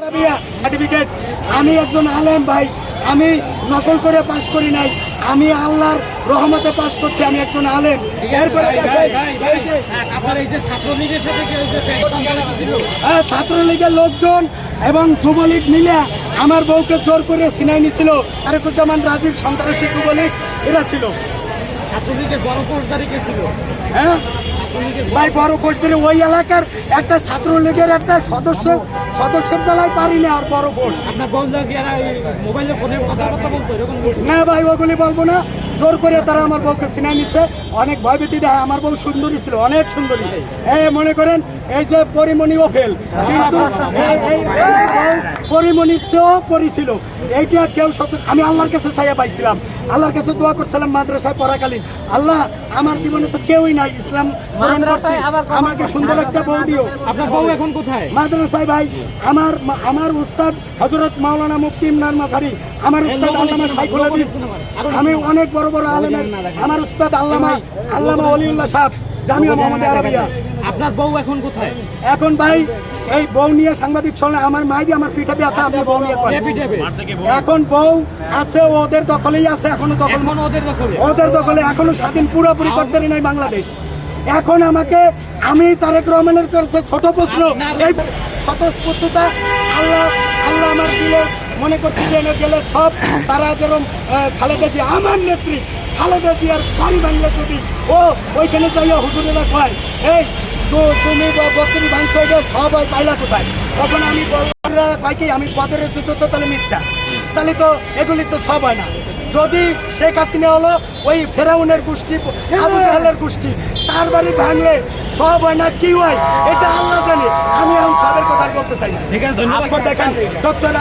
Certificate আমি একজন আলেম ভাই আমি নকল করে পাশ করি নাই আমি আল্লাহর রহমতে পাশ করছি আমি একজন আলেম। এরপরে দেখেন, এই যে, আপনার এই যে ছাত্রলীগের সাথে কেউ যে একদম জড়িত ছিল হ্যাঁ, ছাত্রলীগের লোকজন এবং যুবলীগ মিলে আমার বউকে জোর করে সিনাই নিছিল। তারেকুজ্জামান রাজীব সন্ত্রাসী যুবলীগ এরা ছিল। হ্যাঁ? ভাই বড় কোষ ধরে ওই এলাকার একটা ছাত্রলীগের একটা সদস্য সদস্যের জ্বালায় পারি না আর বড় কোষ আপনার বন্ধু মোবাইলে ফোনে কথাবার্তা বলতো? এরকম না ভাই ওগুলি বলব না। জোর করে তারা আমার বউকে সিনাই নিচ্ছে অনেক ভয়ভীতি দেয় আমার বউ সুন্দরী ছিল, অনেক সুন্দরী। এই মনে করেন, এই যে পরিমণি ও ফেল কিন্তু পরিমণির চেয়েও পরি এইটা কেউ সত্য আমি আল্লাহর কাছে ছায়া পাইছিলাম। আল্লাহর কাছে দোয়া করছিলাম মাদ্রাসায় পড়াকালীন। আল্লাহ, আমার জীবনে তো কেউই নাই। ইসলাম করছি। আমাকে সুন্দর একটা বউ দিও। আপনার বউ এখন কোথায়? মাদ্রাসায় ভাই আমার আমার উস্তাদ হজরত মাওলানা মুফতি ইমরান মাথারি আমার উস্তাদ আল্লামা সাইফুল হাদিস আমি অনেক বড় বড় আলেমের আমার উস্তাদ আল্লামা আল্লামা অলিউল্লাহ সাহেব জামিয়া মোহাম্মদ আরবিয়া। আপনার বউ এখন কোথায়? এখন ভাই এই বউ নিয়ে সাংবাদিক চলে আমার মাইদি আমার পিঠে ব্যথা আপনি বউ নিয়ে করেন। এখন বউ আছে ওদের দখলেই আছে এখনও দখল ওদের দখলে। ওদের দখলে এখনও স্বাধীন পুরোপুরি করতে নাই বাংলাদেশ। এখন আমাকে আমি তারেক রহমানের কাছে ছোট প্রশ্ন, এই স্বতঃস্ফূর্ততা আল্লাহ আল্লাহ আমার দিলে মনে করছি যে এনে গেলে সব তারা যেরকম খালেদা জি আমার নেত্রী খালেদা জি আর বাড়ি বাংলা যদি, ও, ওইখানে যাইয়া হুজুরেরা কয় এই, তো তুমি বত্রি ভাঙছ, এটা সব পাইলা কোথায়? তখন আমি কয় কি, আমি পদের যুদ্ধ তো তাহলে মিথ্যা। তাহলে তো এগুলি তো সব হয় না। যদি শেখ হাসিনা হলো ওই ফেরাউনের গোষ্ঠী আবু জাহেলের গোষ্ঠী তার বাড়ি ভাঙলে সব হয় না কি হয়? এটা আল্লাহ জানি। আমি এখন সবের কথা বলতে চাই না। ঠিক আছে দেখেন ডক্টর